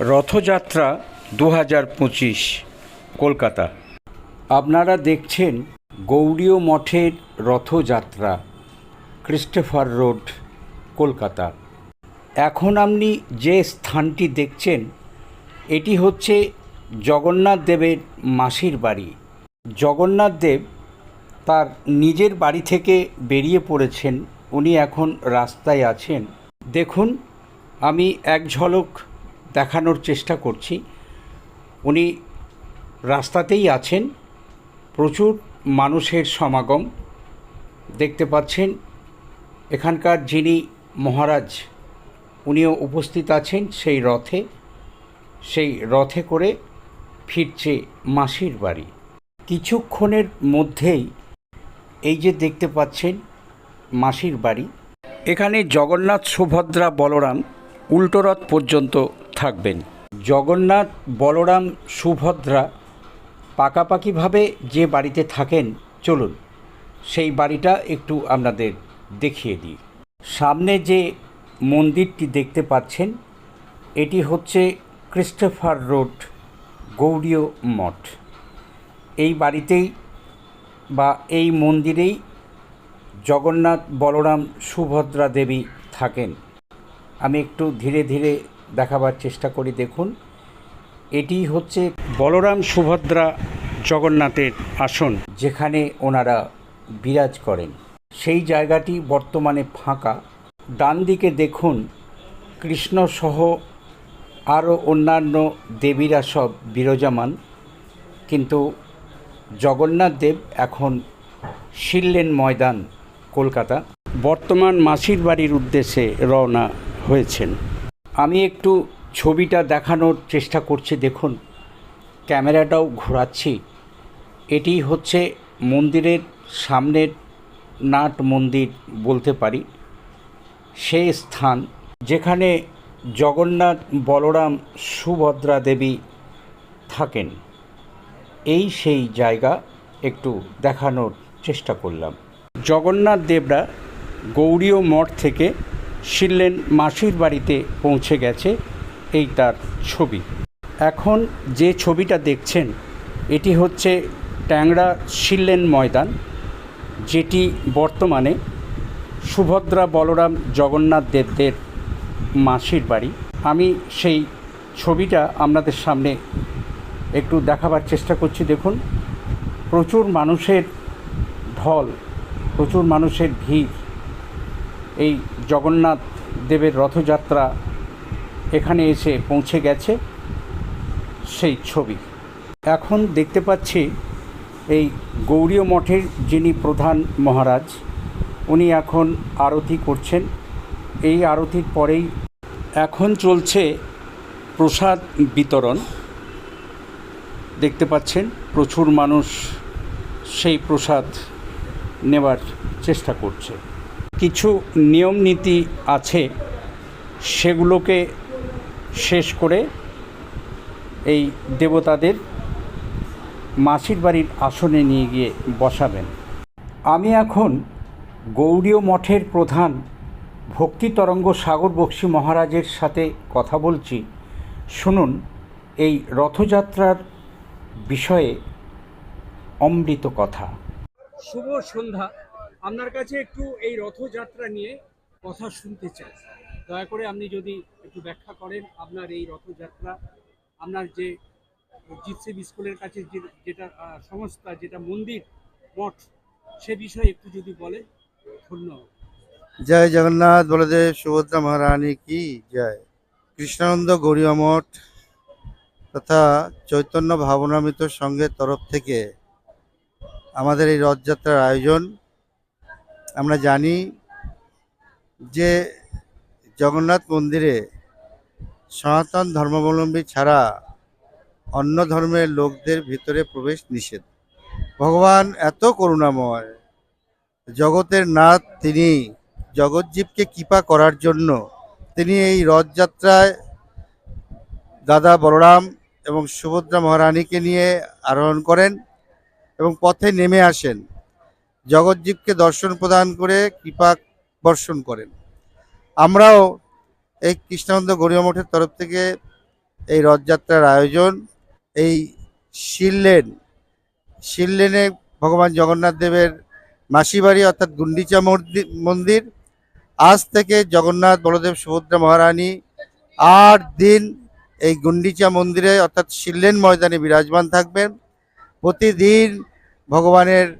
রথযাত্রা দু হাজার পঁচিশ, কলকাতা। আপনারা দেখছেন গৌড়ীয় মঠের রথযাত্রা, ক্রিস্টোফার রোড, কলকাতা। এখন আপনি যে স্থানটি দেখছেন, এটি হচ্ছে জগন্নাথ দেবের মাসির বাড়ি। জগন্নাথ দেব তার নিজের বাড়ি থেকে বেরিয়ে পড়েছেন, উনি এখন রাস্তায় আছেন। দেখুন, আমি এক ঝলক দেখানোর চেষ্টা করছি। উনি রাস্তাতেই আছেন। প্রচুর মানুষের সমাগম। দেখতে পাচ্ছেন, এখানকার যিনি মহারাজ, উনিও উপস্থিত আছেন সেই রথে। সেই রথে করে ফিরছে মাসির বাড়ি। কিছুক্ষণের মধ্যেই এই যে দেখতে পাচ্ছেন মাসির বাড়ি। এখানে জগন্নাথ, সুভদ্রা, বলরাম উল্টোরথ পর্যন্ত থাকবেন। জগন্নাথ, বলরাম, সুভদ্রা পাকাপাকিভাবে যে বাড়িতে থাকেন, চলুন, সেই বাড়িটা একটু আপনাদের দেখিয়ে দিই। সামনে যে মন্দিরটি দেখতে পাচ্ছেন, এটি হচ্ছে ক্রিস্টোফার রোড, গৌড়ীয় মঠ। এই বাড়িতেই বা এই মন্দিরেই জগন্নাথ, বলরাম, সুভদ্রা দেবী থাকেন। আমি একটু ধীরে ধীরে দেখাবার চেষ্টা করি দেখুন। এটি হচ্ছে বলরাম সুভদ্রা জগন্নাথের আসন। যেখানে ওনারা বিরাজ করেন। সেই জায়গাটি বর্তমানে ফাঁকা। ডান দিকে দেখুন কৃষ্ণসহ আরও অন্যান্য দেবীরা সব বিরাজমান। কিন্তু জগন্নাথ দেব এখন শিললেন ময়দান কলকাতা। বর্তমান মাসির বাড়ির উদ্দেশ্যে রওনা হয়েছেন। আমি একটু ছবিটা দেখানোর চেষ্টা করছি, দেখুন। ক্যামেরাটাও ঘোরাচ্ছি। এটি হচ্ছে মন্দিরের সামনের নাট মন্দির বলতে পারি। সেই স্থান যেখানে জগন্নাথ বলরাম সুভদ্রা দেবী থাকেন। এই সেই জায়গা একটু দেখানোর চেষ্টা করলাম। জগন্নাথ দেবরা গৌড়ীয় মঠ থেকে শিললেন মাসির বাড়িতে পৌঁছে গেছে এই তার ছবি। এখন যে ছবিটা দেখছেন, এটি হচ্ছে ট্যাংরা শিললেন ময়দান, যেটি বর্তমানে সুভদ্রা বলরাম জগন্নাথ দেবদের মাসির বাড়ি। আমি সেই ছবিটা আপনাদের সামনে একটু দেখাবার চেষ্টা করছি। দেখুন, প্রচুর মানুষের ঢল, প্রচুর মানুষের ভিড়। এই জগন্নাথ দেবের রথযাত্রা এখানে এসে পৌঁছে গেছে সেই ছবি। এখন দেখতে পাচ্ছি এই গৌরীয় মঠের যিনি প্রধান মহারাজ, উনি এখন আরতি করছেন। এই আরতির পরেই এখন চলছে প্রসাদ বিতরণ। দেখতে পাচ্ছেন প্রচুর মানুষ সেই প্রসাদ নেবার চেষ্টা করছে। কিছু নিয়ম নীতি আছে সেগুলোকে শেষ করে এই দেবতাদের মাসির বাড়ির আসনে নিয়ে গিয়ে বসাবেন। আমি এখন গৌড়ীয় মঠের প্রধান ভক্তিতরঙ্গ সাগর বক্সী মহারাজের সাথে কথা বলছি। শুনুন, এই রথযাত্রার বিষয়ে অমৃত কথা। শুভ সন্ধ্যা। আপনার কাছে একটু এই রথযাত্রা নিয়ে কথা শুনতে চাই। দয়া করে আপনি যদি একটু ব্যাখ্যা করেন আপনার এই রথযাত্রা, আপনার যে জিৎসেব স্কুলের কাছে যে, যেটা সংস্থা, যেটা মন্দির, মঠ, সে বিষয়ে একটু যদি বলেন ধন্যবাদ জয় জগন্নাথ, বলদেব, সুভদ্রা মহারানী কি জয়। কৃষ্ণানন্দ গৌরীয় মঠ তথা চৈতন্য ভাবনামৃত সংঘের তরফ থেকে আমাদের এই রথযাত্রার আয়োজন আমরা জানি যে জগন্নাথ মন্দিরে সনাতন ধর্মাবলম্বী ছাড়া অন্য ধর্মের লোকদের ভিতরে প্রবেশ নিষেধ। ভগবান এত করুণাময়, জগতের নাথ তিনি জগৎজীবকে কৃপা করার জন্য তিনি এই রথযাত্রায় দাদা বলরাম এবং সুভদ্রা মহারানীকে নিয়ে আরোহণ করেন এবং পথে নেমে আসেন। জগৎজীবকে দর্শন প্রদান করে কৃপা বর্ষণ করেন। আমরাও এই কৃষ্ণানন্দ গৌরীয় মঠের তরফ থেকে এই রথযাত্রার আয়োজন, এই শিললেন, শিললেনে ভগবান জগন্নাথ দেবের মাসিবাড়ি অর্থাৎ গুন্ডিচা মন্দি- মন্দির, আজ থেকে জগন্নাথ বলদেব সুভদ্রা মহারানী আট দিন এই গুন্ডিচা মন্দিরে অর্থাৎ শিললেন ময়দানে বিরাজমান থাকবেন। প্রতিদিন ভগবানের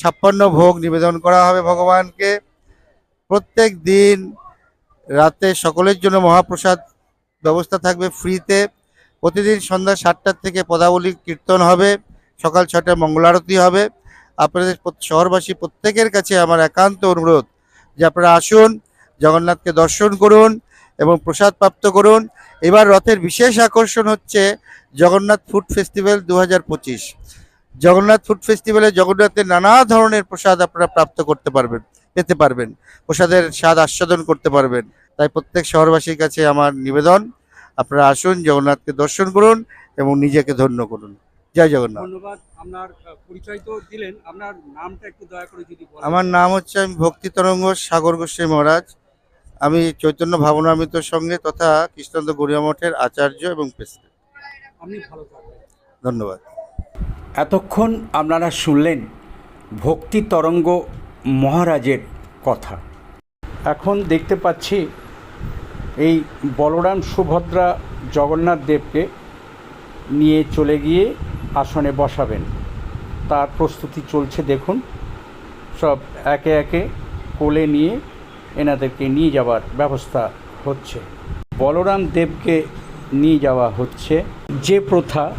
ছাপ্পান্ন ভোগ নিবেদন করা হবে ভগবানকে। প্রত্যেক দিন রাতে সকলের জন্য মহাপ্রসাদ ব্যবস্থা থাকবে ফ্রিতে। প্রতিদিন সন্ধ্যা সাতটার থেকে পদাবলী কীর্তন হবে। সকাল ছটায় মঙ্গলারতি হবে। আপনাদের শহরবাসী প্রত্যেকের কাছে আমার একান্ত অনুরোধ যে আপনারা আসুন, জগন্নাথকে দর্শন করুন এবং প্রসাদ প্রাপ্ত করুন। এবার রথের বিশেষ আকর্ষণ হচ্ছে জগন্নাথ ফুড ফেস্টিভ্যাল দু হাজার পঁচিশ। জগন্নাথ ফুড ফেস্টিভ্যালে জগন্নাথের নানা ধরনের প্রসাদ আপনারা প্রাপ্ত করতে পারবেন পেতে পারবেন। প্রসাদের স্বাদ আস্বাদন করতে পারবেন। তাই প্রত্যেক শহরবাসীর কাছে আমার নিবেদন আপনারা আসুন জগন্নাথকে দর্শন করুন এবং নিজেকে ধন্য করুন। জয় জগন্নাথ। ধন্যবাদ আপনার পরিচয় তো দিলেন আপনার নামটা একটু দয়া করে যদি আমার নাম হচ্ছে আমি ভক্তি তরঙ্গ সাগর গোস্বামী মহারাজ। আমি চৈতন্য ভাবনামৃতর সঙ্গে তথা কৃষ্ণান্ত গড়িয়া মঠের আচার্য এবং প্রেসিডেন্ট। আপনি ভালো থাকবেন। ধন্যবাদ। এতক্ষণ আপনারা শুনলেন ভক্তি তরঙ্গ মহারাজের কথা। এখন দেখতে পাচ্ছি এই বলরাম সুভদ্রা জগন্নাথ দেবকে নিয়ে চলে গিয়ে আসনে বসাবেন। তার প্রস্তুতি চলছে দেখুন। সব একে একে কোলে নিয়ে এনাদেরকে নিয়ে যাওয়ার ব্যবস্থা হচ্ছে। বলরাম দেবকে নিয়ে যাওয়া হচ্ছে। যে প্রথা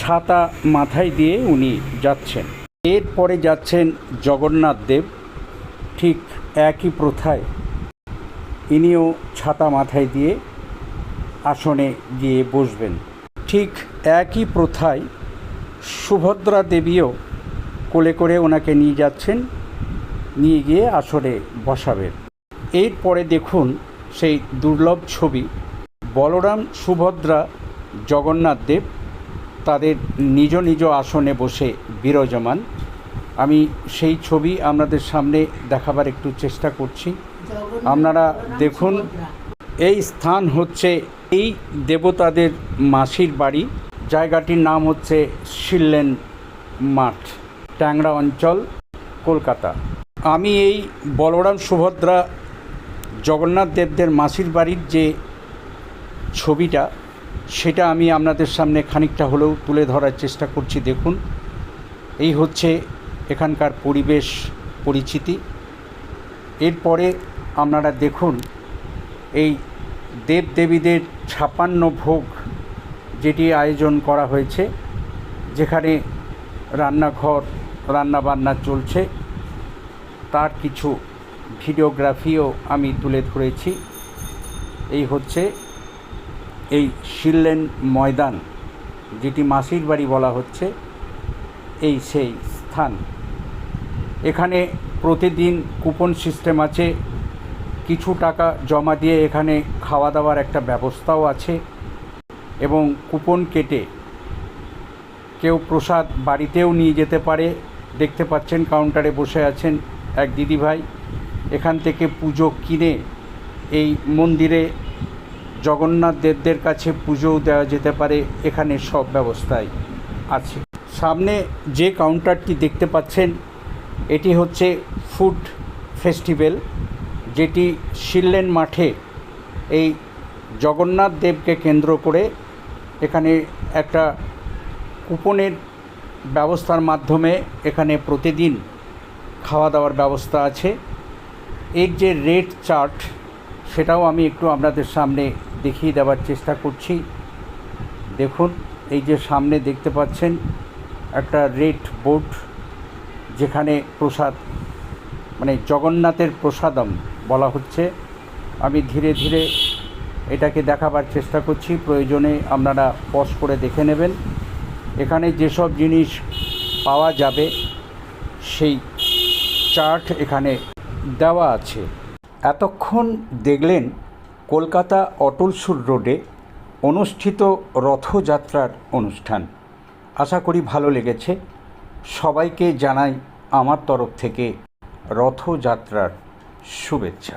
ছাতা মাথায় দিয়ে উনি যাচ্ছেন। এরপরে যাচ্ছেন জগন্নাথ দেব, ঠিক একই প্রথায় ইনিও ছাতা মাথায় দিয়ে আসনে গিয়ে বসবেন। ঠিক একই প্রথায় সুভদ্রা দেবীও কোলে করে ওনাকে নিয়ে যাচ্ছেন, নিয়ে গিয়ে আসরে বসাবেন। এরপরে দেখুন সেই দুর্লভ ছবি, বলরাম সুভদ্রা, জগন্নাথ দেব তাদের নিজ নিজ আসনে বসে বিরাজমান। আমি সেই ছবি আপনাদের সামনে দেখাবার একটু চেষ্টা করছি। আপনারা দেখুন, এই স্থান হচ্ছে এই দেবতাদের মাসির বাড়ি। জায়গাটির নাম হচ্ছে শিললেন মাঠ, ট্যাংরা অঞ্চল, কলকাতা। আমি এই বলরাম সুভদ্রা জগন্নাথ দেবদের মাসির বাড়ির যে ছবিটা সেটা আমি আপনাদের সামনে খানিকটা হলেও তুলে ধরার চেষ্টা করছি। দেখুন, এই হচ্ছে এখানকার পরিবেশ পরিচিতি। এরপরে আপনারা দেখুন, এই দেবদেবীদের ছাপান্ন ভোগ যেটি আয়োজন করা হয়েছে, যেখানে রান্নাঘর, রান্নাবান্না চলছে। তার কিছু ভিডিওগ্রাফিও আমি তুলে ধরেছি। এই হচ্ছে এই শিললেন ময়দান, যেটি মাসির বাড়ি বলা হচ্ছে, এই সেই স্থান। এখানে প্রতিদিন কুপন সিস্টেম আছে, কিছু টাকা জমা দিয়ে এখানে খাওয়া দাওয়ার একটা ব্যবস্থাও আছে এবং কুপন কেটে কেউ প্রসাদ বাড়িতেও নিয়ে যেতে পারে। দেখতে পাচ্ছেন কাউন্টারে বসে আছেন এক দিদিভাই। এখান থেকে পুজো কিনে এই মন্দিরে জগন্নাথ দেবদের কাছে পুজোও দেওয়া যেতে পারে, এখানে সব ব্যবস্থাই আছে। সামনে যে কাউন্টারটি দেখতে পাচ্ছেন, এটি হচ্ছে ফুড ফেস্টিভ্যাল যেটি শিললেন মাঠে এই জগন্নাথ দেবকে কেন্দ্র করে এখানে একটা কুপনের ব্যবস্থার মাধ্যমে এখানে প্রতিদিন খাওয়া দাওয়ার ব্যবস্থা আছে। এর যে রেট চার্ট সেটাও আমি একটু আপনাদের সামনে দেখিয়ে দেওয়ার চেষ্টা করছি। দেখুন, এই যে সামনে দেখতে পাচ্ছেন একটা রেট বোর্ড, যেখানে প্রসাদ মানে জগন্নাথের প্রসাদম বলা হচ্ছে। আমি ধীরে ধীরে এটাকে দেখাবার চেষ্টা করছি। প্রয়োজনে আপনারা পজ করে দেখে নেবেন। এখানে যেসব জিনিস পাওয়া যাবে, সেই চার্ট এখানে দেওয়া আছে। এতক্ষণ দেখলেন কলকাতা অটলসুর রোডে অনুষ্ঠিত রথযাত্রার অনুষ্ঠান। আশা করি ভালো লেগেছে। সবাইকে জানাই আমার তরফ থেকে রথযাত্রার শুভেচ্ছা।